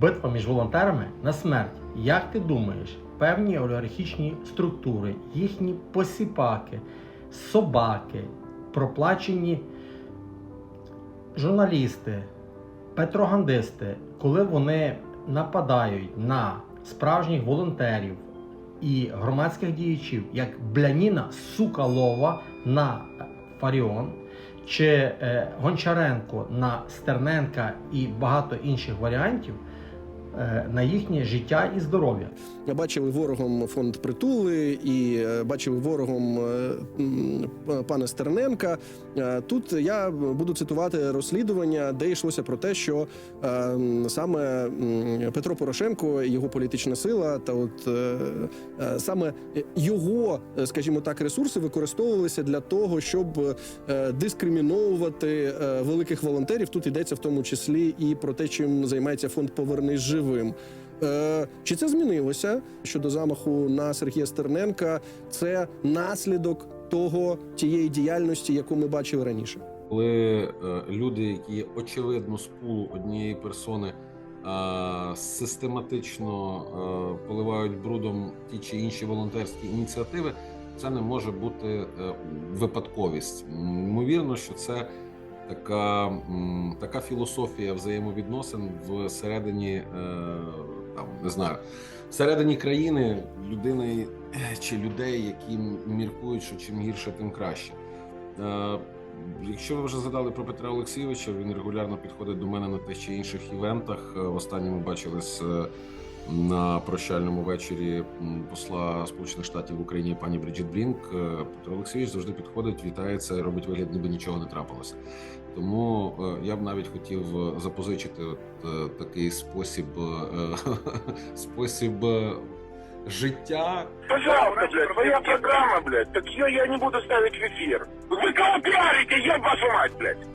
битва між волонтерами на смерть. Як ти думаєш, певні олігархічні структури, їхні посіпаки, собаки, проплачені журналісти, петрогандисти, коли вони нападають на справжніх волонтерів і громадських діячів, як Бляніна Сукалова на Фаріон, чи е, Гончаренко на Стерненка і багато інших варіантів на їхнє життя і здоров'я. Бачили ворогом фонд притули і е, бачили ворогом е, пана Стерненка. Е, Тут я буду цитувати розслідування, де йшлося про те, що е, саме Петро Порошенко, його політична сила, та от е, е, саме його, е, скажімо так, ресурси використовувалися для того, щоб е, дискриміновувати е, великих волонтерів. Тут йдеться в тому числі і про те, чим займається фонд Повернись живим. Е, Чи це змінилося щодо замаху на Сергія Стерненка? Це наслідок того тієї діяльності, яку ми бачили раніше. коли е, люди, які очевидно з пулу однієї персони е, систематично поливають брудом ті чи інші волонтерські ініціативи, це не може бути випадковість. Ймовірно, що це така, така філософія взаємовідносин всередині, е, там не знаю, всередині країни людини е, чи людей, які міркують, що чим гірше, тим краще. Е, Якщо ви вже згадали про Петра Олексійовича, він регулярно підходить до мене на тих чи інших івентах. Останнє ми бачились на прощальному вечорі посла Сполучених Штатів в Україні пані Бриджит Брінк. Е, Петро Олексійович завжди підходить, вітається, робить вигляд, ніби нічого не трапилося. Тому е, я б навіть хотів запозичити от, е, такий спосіб, спосіб життя Пожалуйста, блядь, твоя программа, блядь, так ее я не буду ставить в эфир. Вы кого пиарите, еб вашу мать, блядь?